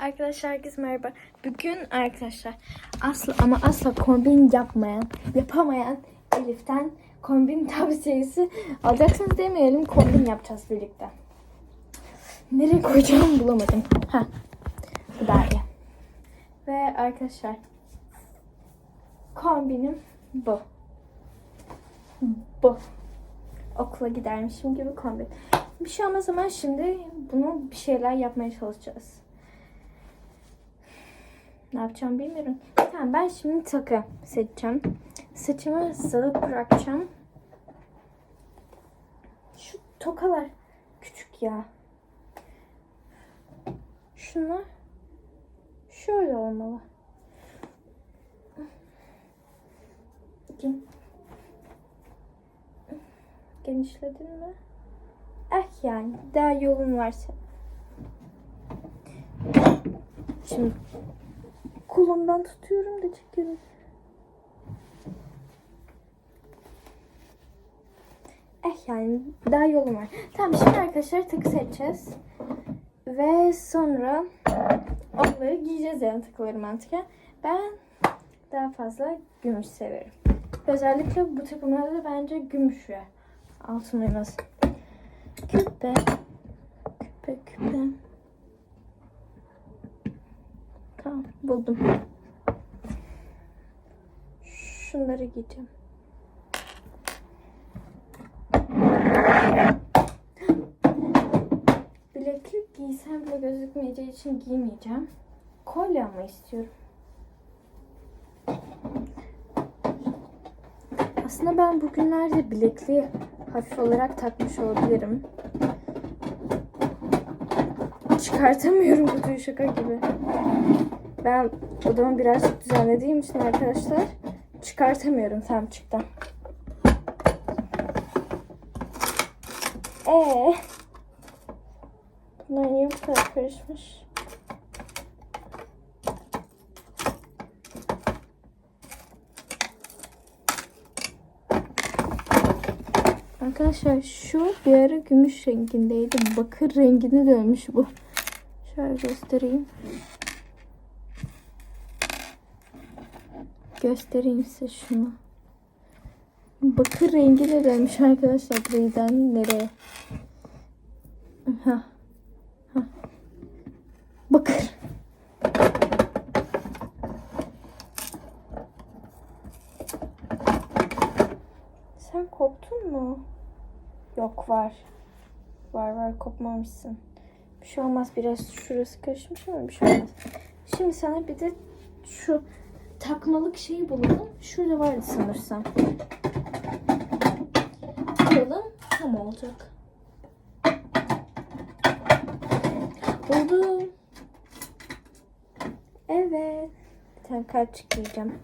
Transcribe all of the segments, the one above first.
Arkadaşlar herkese merhaba. Bugün arkadaşlar asla ama asla kombin yapmayan, yapamayan Elif'ten kombin tavsiyesi alacaksınız demeyelim kombin yapacağız birlikte. Nereye koyacağımı bulamadım. Ha. Bu iyi. Ve arkadaşlar kombinim bu. Bu. Okula gidermişim gibi kombin. Bir şey olmaz ama şimdi bunu bir şeyler yapmaya çalışacağız. Ne yapacağım bilmiyorum. Tamam ben şimdi takı seçeceğim. Saçımı salıp bırakacağım. Şu tokalar küçük ya. Şunlar şöyle olmalı. Bakayım. Genişledin mi? Eh yani daha yolun varsa. Şimdi kolumdan tutuyorum da çekiyorum. Eh yani daha yolum var. Tamam şimdi arkadaşlar takı seçeceğiz. Ve sonra onları giyeceğiz yani takıları mantıken. Ben daha fazla gümüş severim. Özellikle bu takımlarda bence gümüş ve altın uymaz. Küpe. Küpe küpe. Tamam buldum. Şunları giyeceğim. Bileklik giysem bile gözükmeyeceği için giymeyeceğim. Kolye ama istiyorum. Aslında ben bugünlerde bilekliği hafif olarak takmış olabilirim. Çıkartamıyorum kutuyu şaka gibi. Ben odamı birazcık düzenlediğim için arkadaşlar çıkartamıyorum tam çıktı. Ee, bunlar niye bu kadar karışmış? Arkadaşlar şu bir ara gümüş rengindeydi. Bakır rengine dönmüş bu. Şöyle göstereyim. Göstereyim size şunu. Bakır rengine dönmüş arkadaşlar. Buraydan nereye? Ha. Ha. Bakır. Sen koptun mu? Yok var. Var var kopmamışsın. Bir şey olmaz biraz şurası karışmış ama bir şey olmaz. Şimdi sana bir de şu takmalık şeyi bulalım. Şurada vardı sanırsam. Bulalım. Tam olacak. Buldum. Evet. Bir tane kalpçik giyeceğim.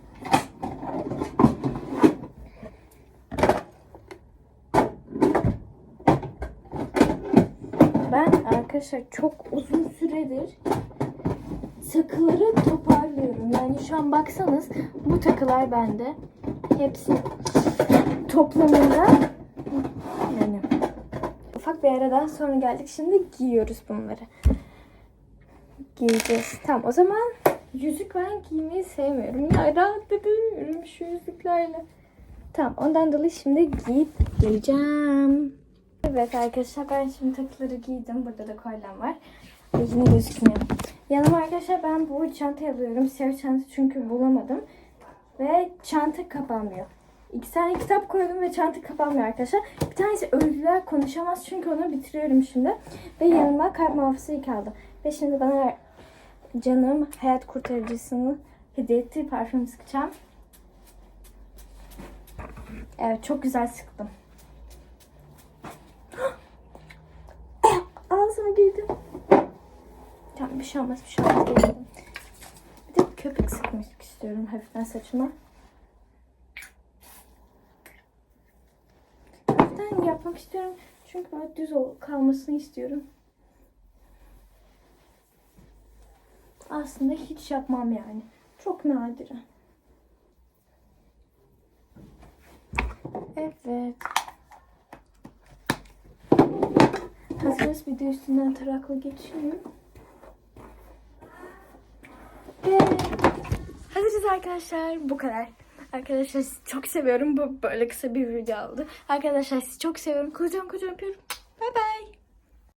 Ben arkadaşlar çok uzun süredir takıları toparlıyorum. Yani şu an baksanız bu takılar bende. Hepsi toplamında yani ufak bir aradan sonra geldik. Şimdi giyiyoruz bunları. Giyeceğiz. Tamam o zaman yüzük ben giymeyi sevmiyorum. Ya rahat edemiyorum şu yüzüklerle. Tamam ondan dolayı şimdi giyip geleceğim. Evet arkadaşlar ben şimdi takıları giydim. Burada da kolyem var. Yine gözükmüyor. Yanıma arkadaşlar ben bu çantayı alıyorum. Siyah çanta çünkü bulamadım. Ve çanta kapanmıyor. İki tane kitap koydum ve çanta kapanmıyor arkadaşlar. Bir tanesi Ölüler Konuşamaz çünkü onu bitiriyorum şimdi. Ve yanıma kalp muhafızı kaldı. Ve şimdi bana canım hayat kurtarıcısını hediye ettiği parfüm sıkacağım. Evet çok güzel sıktım. Ağzıma girdim. Tamam bir şey olmaz bir şey olmaz. Bir de köpük sıkmak istiyorum hafiften saçıma. Hafiften yapmak istiyorum. Çünkü böyle düz kalmasını istiyorum. Aslında hiç yapmam yani. Çok nadiren. Evet. Hazırız bir de üstünden tarakla geçeyim. Arkadaşlar bu kadar. Arkadaşlar sizi çok seviyorum. Bu böyle kısa bir video oldu. Arkadaşlar sizi çok seviyorum. Kocaman kocaman öpüyorum. Bay bay.